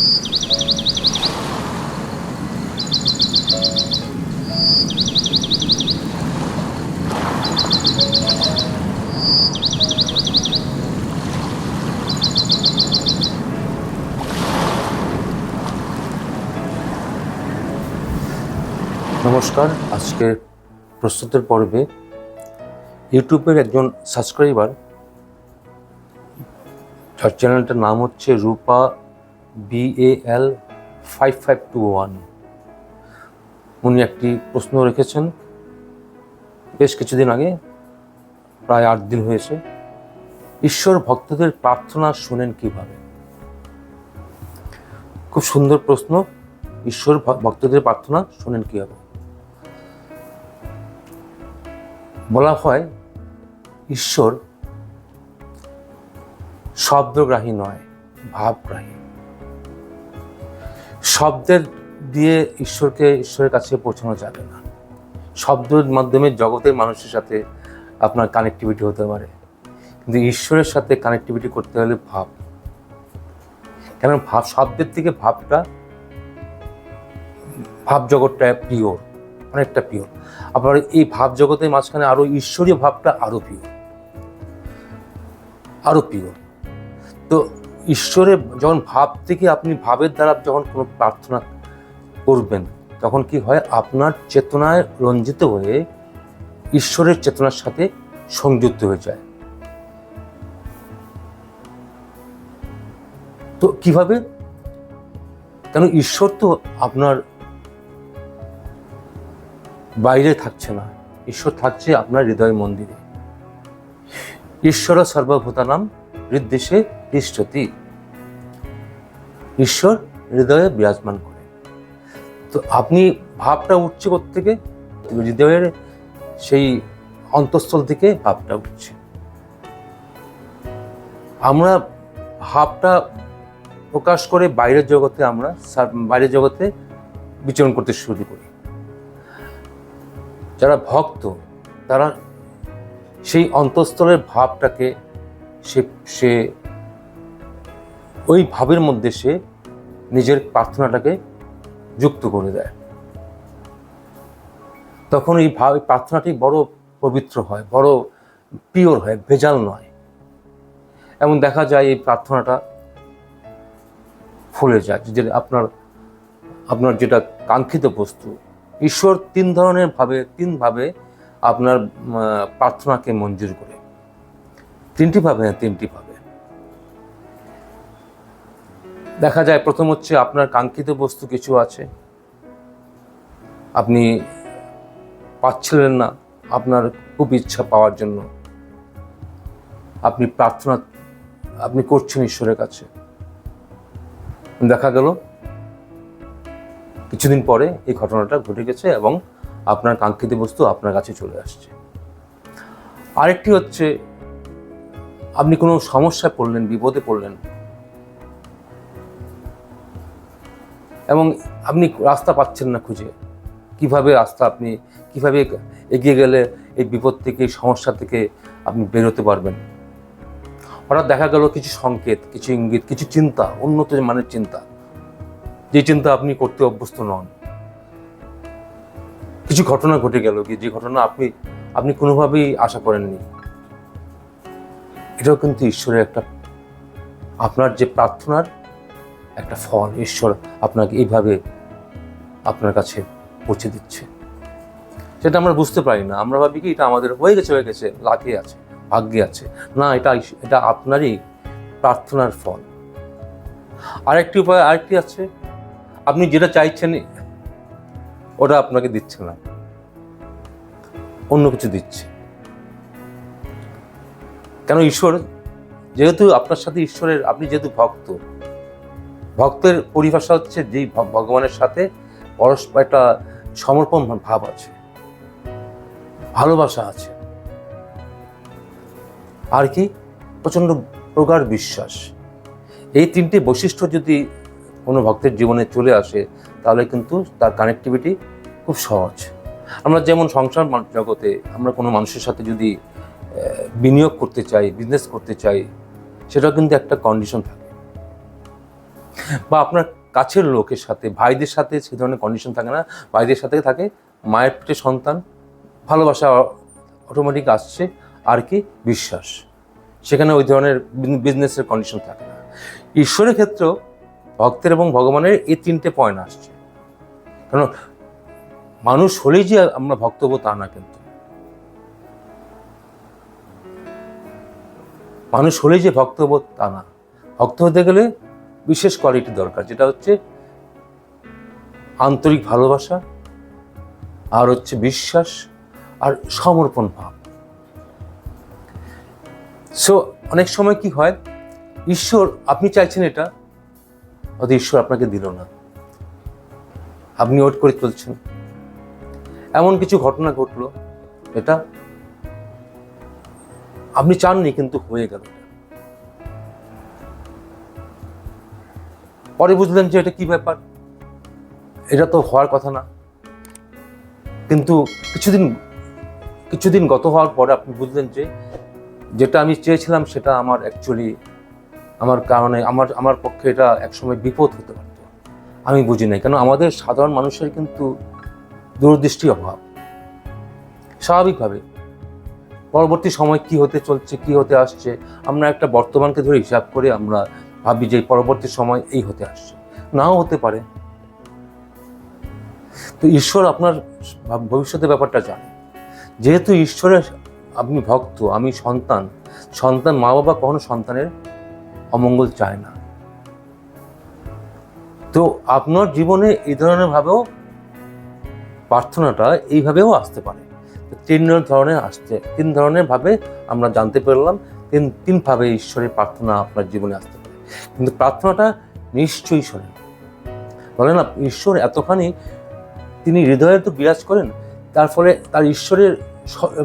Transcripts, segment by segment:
নমস্কার আজকে প্রস্তুতের পর্বে ইউটিউবের একজন সাবস্ক্রাইবার যার চ্যানেলটার নাম হচ্ছে Rupa BAL five five two one উনি একটি প্রশ্ন রেখেছেন। বেশ কিছুদিন আগে, প্রায় আট দিন হয়েছে। ঈশ্বর ভক্তদের প্রার্থনা শোনেন কীভাবে? খুব সুন্দর প্রশ্ন। ঈশ্বর ভক্তদের প্রার্থনা শোনেন কীভাবে? বলা হয়, ঈশ্বর শব্দগ্রাহী নয়, ভাবগ্রাহী। শব্দের দিয়ে ঈশ্বরকে ঈশ্বরের কাছে পৌঁছানো যাবে না। শব্দের মাধ্যমে জগতের মানুষের সাথে আপনার কানেক্টিভিটি হতে পারে। কিন্তু ঈশ্বরের সাথে কানেক্টিভিটি করতে হলে ভাব। কেন ভাব, শব্দের থেকে ভাবটা ভাব জগৎটা পিওর অনেকটা পিওর আবার এই ভাব জগতের মাঝখানে আরও ঈশ্বরীয় ভাবটা আরও পিওর আরও পিওর তো ঈশ্বরের যখন ভাব থেকে আপনি ভাবের দ্বারা যখন কোনো প্রার্থনা করবেন, তখন কি হয়? আপনার চেতনায় রঞ্জিত হয়ে ঈশ্বরের চেতনার সাথে সংযুক্ত হয়ে যায়। তো কীভাবে? কেন ঈশ্বর তো আপনার বাইরে থাকছে না। ঈশ্বর থাকছে আপনার হৃদয় মন্দিরে। ঈশ্বর সর্বভূতানাম হৃদ্দেশে তিষ্ঠতি ঈশ্বর হৃদয়ে বিরাজমান করে। তো আপনি ভাবটা উঠছে থেকে হৃদয়ের সেই অন্তঃস্থল থেকে ভাবটা উঠছে। আমরা ভাবটা প্রকাশ করে বাইরের জগতে আমরা বাইরের জগতে বিচরণ করতে শুরু করি। যারা ভক্ত, তারা সেই অন্তঃস্থলের ভাবটাকে সে সে ওই ভাবের মধ্যে সে নিজের প্রার্থনাটাকে যুক্ত করে দেয়। তখন এই ভাব প্রার্থনাটি বড় পবিত্র হয়, বড় পিওর হয়, ভেজাল নয়। এমন দেখা যায় এই প্রার্থনাটা ফুলে যায়, যে আপনার আপনার যেটা কাঙ্ক্ষিত বস্তু, ঈশ্বর তিন ধরনের ভাবে, তিন ভাবে আপনার প্রার্থনাকে মঞ্জুর করে। তিনটি ভাবে না, তিনটি ভাবে। দেখা যায় প্রথম হচ্ছে আপনার কাঙ্ক্ষিত বস্তু কিছু আছে। আপনি পাচ্ছিলেন না আপনার খুব ইচ্ছা পাওয়ার জন্য। আপনি প্রার্থনা, আপনি করছেন ঈশ্বরের কাছে। দেখা গেল, কিছুদিন পরে এই ঘটনাটা ঘটে গেছে এবং আপনার কাঙ্ক্ষিত বস্তু আপনার কাছে চলে আসছে। আরেকটি হচ্ছে, আপনি কোনো সমস্যায় পড়লেন, বিপদে পড়লেন এবং আপনি রাস্তা পাচ্ছেন না খুঁজে। কীভাবে রাস্তা আপনি, কীভাবে এগিয়ে গেলে এই বিপদ থেকে, এই সমস্যা থেকে আপনি বেরোতে পারবেন? হঠাৎ দেখা গেল কিছু সংকেত, কিছু ইঙ্গিত, কিছু চিন্তা, উন্নত মানের চিন্তা। যে চিন্তা আপনি করতে অভ্যস্ত নন। কিছু ঘটনা ঘটে গেল কি যে ঘটনা আপনি আপনি কোনোভাবেই আশা করেননি। এটাও কিন্তু ঈশ্বরের একটা, আপনার যে প্রার্থনার একটা ফল ঈশ্বর আপনাকে এইভাবে আপনার কাছে পৌঁছে দিচ্ছে। সেটা আমরা বুঝতে পারি না। আমরা ভাবি কি, এটা আমাদের হয়ে গেছে হয়ে গেছে লাখে আছে, ভাগ্যে আছে। না, এটা এটা আপনারই প্রার্থনার ফল। আরেকটি উপায়, আরেকটি আছে। আপনি যেটা চাইছেন, ওটা আপনাকে দিচ্ছে না। অন্য কিছু দিচ্ছে। কেন, ঈশ্বর, যেহেতু আপনার সাথে ঈশ্বরের, আপনি যেহেতু ভক্ত ভক্তের পরিভাষা হচ্ছে যেই ভগবানের সাথে পরস্পর একটা সমর্পণ ভাব আছে। ভালোবাসা আছে। আর কি? প্রচণ্ড প্রগাঢ় বিশ্বাস। এই তিনটি বৈশিষ্ট্য যদি কোনো ভক্তের জীবনে চলে আসে, তাহলে কিন্তু তার কানেক্টিভিটি খুব সহজ। আমরা যেমন সংসার জগতে আমরা কোনো মানুষের সাথে যদি বিনিয়োগ করতে চাই বিজনেস করতে চাই সেটা কিন্তু একটা কন্ডিশন থাকে। বা আপনার কাছের লোকের সাথে, ভাইদের সাথে সে ধরনের কন্ডিশন থাকে না। ভাইদের সাথে থাকে, মায়ের পেটে সন্তান, ভালোবাসা অটোমেটিক আসছে, আর কি বিশ্বাস। সেখানে ওই ধরনের বিজনেসের কন্ডিশন থাকে না। ঈশ্বরের ক্ষেত্রেও ভক্তের এবং ভগবানের এই তিনটে পয়েন্ট আসছে। কারণ মানুষ হলেই যে আমরা ভক্ত হব তা না কিন্তু। মানুষ হলেই যে ভক্ত হব তা না। ভক্ত হতে গেলে বিশেষ কোয়ালিটি দরকার, যেটা হচ্ছে আন্তরিক ভালোবাসা আর হচ্ছে বিশ্বাস আর সমর্পণ ভাব। সো অনেক সময় কি হয়, ঈশ্বর, আপনি চাইছেন এটা অত ঈশ্বর আপনাকে দিল না। আপনি ওয়েট করে চলছেন। এমন কিছু ঘটনা ঘটলো, এটা আপনি চাননি কিন্তু হয়ে গেল। পরে বুঝলেন যে এটা কি ব্যাপার? এটা তো হওয়ার কথা না। কিন্তু কিছুদিন কিছুদিন গত হওয়ার পরে আপনি বুঝলেন যে যেটা আমি চেয়েছিলাম সেটা আমার অ্যাকচুয়ালি আমার কারণে, আমার আমার পক্ষে এটা একসময় বিপদ হতে পারত। আমি বুঝি নাই। কেন? আমাদের সাধারণ মানুষের কিন্তু দূরদৃষ্টি অভাব। স্বাভাবিকভাবে। পরবর্তী সময় কি হতে চলছে, কি হতে আসছে, আমরা একটা বর্তমানকে ধরে হিসাব করে আমরা ভাবি যে পরবর্তী সময় এই হতে আসছে। নাও হতে পারে। তো ঈশ্বর আপনার ভবিষ্যতের ব্যাপারটা জানে। যেহেতু ঈশ্বরের আপনি ভক্ত, আমি সন্তান সন্তান মা বাবা কখনো সন্তানের অমঙ্গল চায় না। তো আপনার জীবনে এই ধরনের ভাবেও প্রার্থনাটা এইভাবেও আসতে পারে। তিন ধরনের আসছে। তিন ধরনের ভাবে আমরা জানতে পারলাম। তিন তিনভাবে ঈশ্বরের প্রার্থনা আপনার জীবনে আসতে কিন্তু প্রার্থনাটা নিশ্চয়ই শোনেন। বলে না, ঈশ্বর এতখানি তিনি হৃদয়ে তো বিরাজ করেন, তার ফলে তার ঈশ্বরের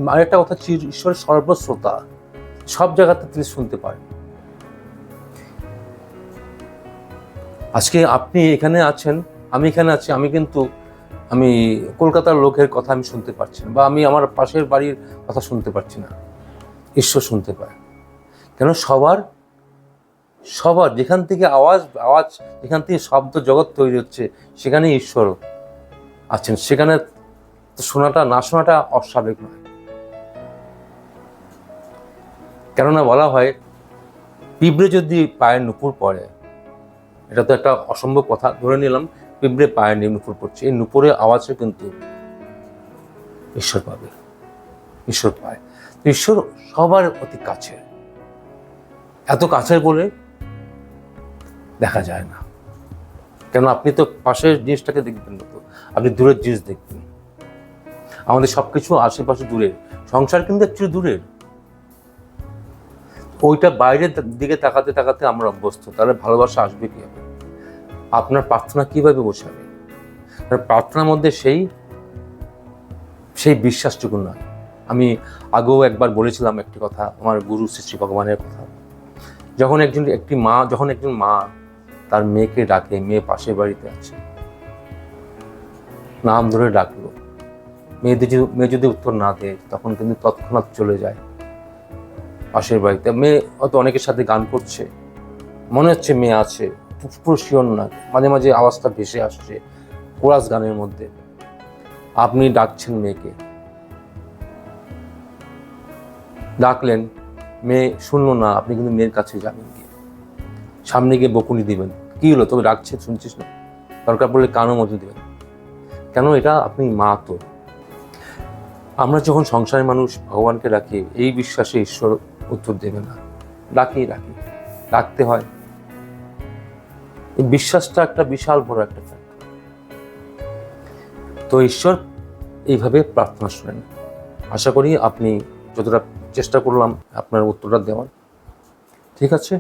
আরেকটা কথা ঈশ্বরের সর্বশ্রোতা, সব জায়গাতে তিনি শুনতে পারেন। আজকে আপনি এখানে আছেন, আমি এখানে আছি, আমি কিন্তু, আমি কলকাতার লোকের কথা আমি শুনতে পারছি না, বা আমি আমার পাশের বাড়ির কথা শুনতে পারছি না। ঈশ্বর শুনতে পায়। কেন? সবার সবার, যেখান থেকে আওয়াজ আওয়াজ, যেখান থেকে শব্দ জগৎ তৈরি হচ্ছে সেখানে ঈশ্বর আছেন। সেখানে শোনাটা, না শোনাটা অস্বাভাবিক নয়। কেননা বলা হয়, পিঁপড়ে যদি পায়ের নুপুর পড়ে, এটা তো একটা অসম্ভব কথা, ধরে নিলাম, পিঁপড়ে পায়ের নিয়ে নুপুর পড়ছে, এই নুপুরের আওয়াজে কিন্তু ঈশ্বর পাবে, ঈশ্বর পায়। ঈশ্বর সবার অতি কাছে এত কাছের বলে দেখা যায় না। কেন আপনি তো পাশের জিনিসটাকে দেখবেন না তো। আপনি দূরের জিনিস দেখবেন। আমাদের সব কিছু আশেপাশে দূরের। সংসার কিন্তু একটু দূরের। ওইটা বাইরের দিকে তাকাতে তাকাতে আমরা অভ্যস্ত। তাহলে ভালোবাসা আসবে কীভাবে? আপনার প্রার্থনা কীভাবে কারণ প্রার্থনার মধ্যে সেই সেই বিশ্বাসটুকু নয়। আমি আগেও একবার বলেছিলাম একটি কথা, আমার গুরু শ্রী ভগবানের কথা। যখন একজন, একটি মা, যখন একজন মা তার মেয়েকে ডাকে, মেয়ে পাশের বাড়িতে আছে। নাম ধরে ডাকলো। মেয়ে যদি মেয়ে যদি উত্তর না দেয়, তখন কিন্তু তৎক্ষণাৎ চলে যায় পাশের বাড়িতে। মেয়ে হয়তো অনেকের সাথে গান করছে। মনে হচ্ছে মেয়ে আছে, পুরো শিওর না। মাঝে মাঝে আওয়াজটা ভেসে আসছে কোরাস গানের মধ্যে। আপনি ডাকছেন মেয়েকে। ডাকলেন, মেয়ে, শুনলো না, আপনি কিন্তু মেয়ের কাছে যাবেন গিয়ে সামনে গিয়ে বকুনি দিবেন। কি হলো? তবে রাখছে শুনছিস না? দরকার পড়লে কানও মধ্যে দেবেন। কেন এটা? আপনি মা তো। আমরা যখন সংসারের মানুষ, ভগবানকে রাখি এই বিশ্বাসে ঈশ্বর উত্তর দেবে না। ডাকি রাখি রাখতে হয়। এই বিশ্বাসটা একটা বিশাল বড় একটা ফ্যাক্টর তো ঈশ্বর এইভাবে প্রার্থনা শোনেন। আশা করি আপনি যতটা চেষ্টা করলাম, আপনার উত্তরটা দেওয়ার। ঠিক আছে?